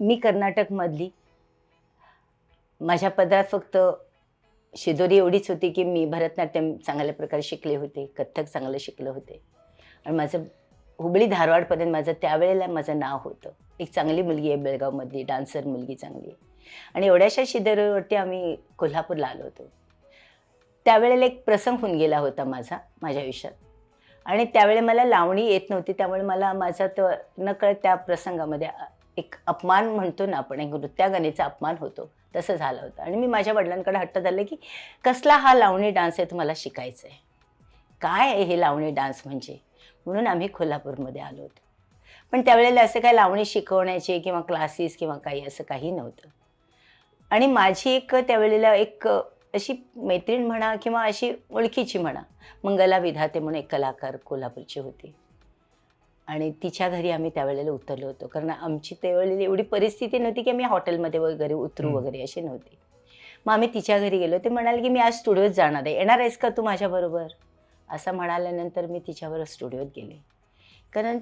मी कर्नाटकमधली. माझ्या पदरात फक्त शिदोरी एवढीच होती की मी भरतनाट्यम चांगल्या प्रकारे शिकले होते कथ्थक चांगलं शिकले होते. आणि माझं हुबळी धारवाडपर्यंत माझं त्यावेळेला माझं नाव होतं. एक चांगली मुलगी आहे बेळगावमधली डान्सर मुलगी चांगली आहे. आणि एवढ्याशा शिदोरीवरती आम्ही कोल्हापूरला आलो होतो. त्यावेळेला एक प्रसंग होऊन गेला होता माझा माझ्या आयुष्यात. आणि त्यावेळी मला लावणी येत नव्हती त्यामुळे मला माझा तो नकळत त्या प्रसंगामध्ये एक अपमान म्हणतो ना आपण एक नृत्यागनेचा अपमान होतो तसं झालं होतं. आणि मी माझ्या वडिलांकडे हट्ट झालं की कसला हा लावणी डान्स आहे तुम्हाला शिकायचं आहे काय आहे हे लावणी डान्स म्हणजे? म्हणून आम्ही कोल्हापूरमध्ये आलो होतो. पण त्यावेळेला असं काही लावणी शिकवण्याचे किंवा क्लासेस किंवा काही असं काही नव्हतं. आणि माझी एक त्यावेळेला एक अशी मैत्रीण म्हणा किंवा अशी ओळखीची म्हणा मंगला विधाते म्हणून एक कलाकार कोल्हापूरची होती. आणि तिच्या घरी आम्ही त्यावेळेला उतरलो होतो. कारण आमची त्यावेळेला एवढी परिस्थिती नव्हती की आम्ही हॉटेलमध्ये वगैरे उतरू. वगैरे अशी नव्हती. मग आम्ही तिच्या घरी गेलो. ते म्हणाले की मी आज स्टुडिओत जाणार आहे. येणार आहेस का तू माझ्याबरोबर असं म्हणाल्यानंतर मी तिच्याबरोबर स्टुडिओत गेले. कारण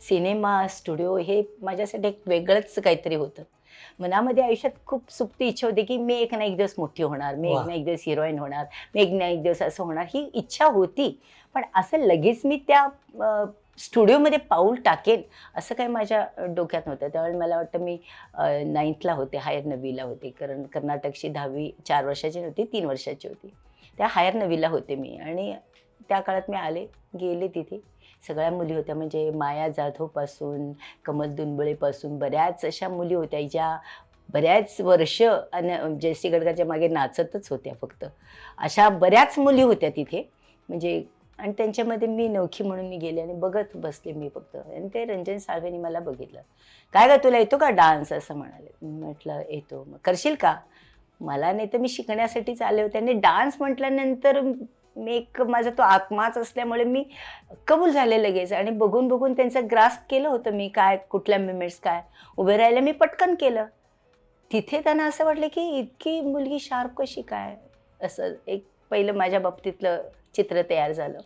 सिनेमा स्टुडिओ हे माझ्यासाठी एक वेगळंच काहीतरी होतं. मनामध्ये आयुष्यात खूप सुप्ती इच्छा होती की मी एक ना एक दिवस मोठी होणार मी एक. ना एक दिवस हिरोईन होणार मी एक ना एक दिवस असं होणार. ही इच्छा होती. पण असं लगेच मी त्या स्टुडिओमध्ये पाऊल टाकेन असं काही माझ्या डोक्यात नव्हतं. त्यावेळी मला वाटतं मी नाईन्थला होते हायर नववीला होते. कारण कर्नाटकची दहावी चार वर्षाची नव्हती तीन वर्षाची होती. त्या हायर नववीला होते मी. आणि त्या काळात मी आले गेले तिथे. सगळ्या मुली होत्या म्हणजे माया जाधवपासून कमल दुनबळेपासून बऱ्याच अशा मुली होत्या ज्या बऱ्याच वर्ष अन जयश्री गडकरच्या मागे नाचतच होत्या फक्त. अशा बऱ्याच मुली होत्या तिथे. म्हणजे आणि त्यांच्यामध्ये मी नवखी म्हणून मी गेले आणि बघत बसले मी फक्त. आणि ते रंजन साळवेनी मला बघितलं. काय का तुला येतो का डान्स? असं म्हणाले. म्हटलं येतो. मग करशील का? मला नाही तर मी शिकण्यासाठीच आले होते. आणि डान्स म्हटल्यानंतर मी एक माझा तो आत्माच असल्यामुळे मी कबूल झाले लगेच. आणि बघून बघून त्यांचं ग्रास्प केलं होतं मी काय कुठल्या मुमेंट्स काय. उभे राहिले मी पटकन केलं. तिथे त्यांना असं वाटलं की इतकी मुलगी शार्प कशी काय? असं एक पहिलं माझ्या बाबतीतलं चित्र तयार झालं.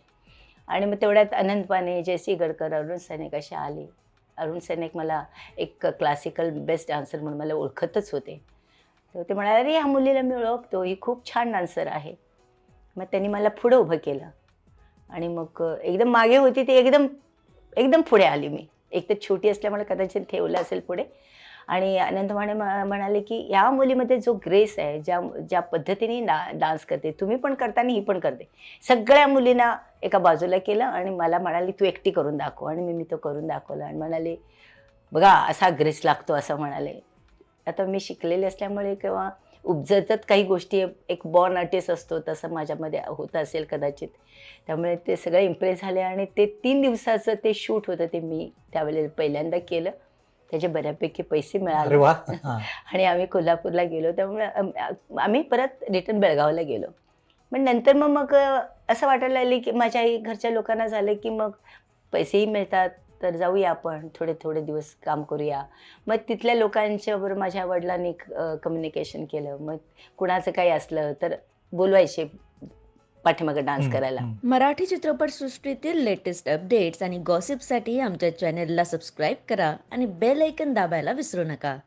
आणि मग तेवढ्यात अनंतपाने जयसी गडकर अरुण सैनिक असे आले. अरुण सैनिक मला एक क्लासिकल बेस्ट डान्सर म्हणून मला ओळखतच होते. तर ते म्हणाले अरे ह्या मुलीला मी ओळखतो. ही खूप छान डान्सर आहे. मग त्यांनी मला पुढं उभं केलं. आणि मग एकदम मागे होती ती एकदम एकदम पुढे आली मी. एक तर छोटी असल्यामुळे कदाचित ठेवलं असेल पुढे. आणि अनंत माने म्हणाले की ह्या मुलीमध्ये जो ग्रेस आहे ज्या ज्या पद्धतीने डा डान्स करते तुम्ही पण करता आणि ही पण करते. सगळ्या मुलींना एका बाजूला केलं आणि मला म्हणाली तू एकटी करून दाखव. आणि मी मी तो करून दाखवलं आणि म्हणाले बघा असा ग्रेस लागतो असं म्हणाले. आता मी शिकलेले असल्यामुळे किंवा उपजतच काही गोष्टी एक बॉर्न आर्टिस्ट असतो तसं माझ्यामध्ये होत असेल कदाचित. त्यामुळे ते सगळे इम्प्रेस झाले आणि ते तीन दिवसाचं ते शूट होतं ते मी त्यावेळेला पहिल्यांदा केलं. त्याचे बऱ्यापैकी पैसे मिळाले. आणि आम्ही कोल्हापूरला गेलो त्यामुळे आम- आम्ही परत रिटर्न बेळगावला गेलो. पण नंतर मग मग असं वाटायला लागले की माझ्या आई घरच्या लोकांना झालं की मग पैसेही मिळतात तर जाऊया आपण थोडे थोडे दिवस काम करूया. मग तिथल्या लोकांच्या बरोबर माझ्या वडिलांनी कम्युनिकेशन केलं. मग कुणाचं काही असलं तर बोलवायचे. पाठीमागं डान्स करायला. मराठी चित्रपटसृष्टीतील लेटेस्ट अपडेट्स आणि गॉसिपसाठी आमच्या चॅनेलला सबस्क्राईब करा आणि बेल ऐकन दाबायला विसरू नका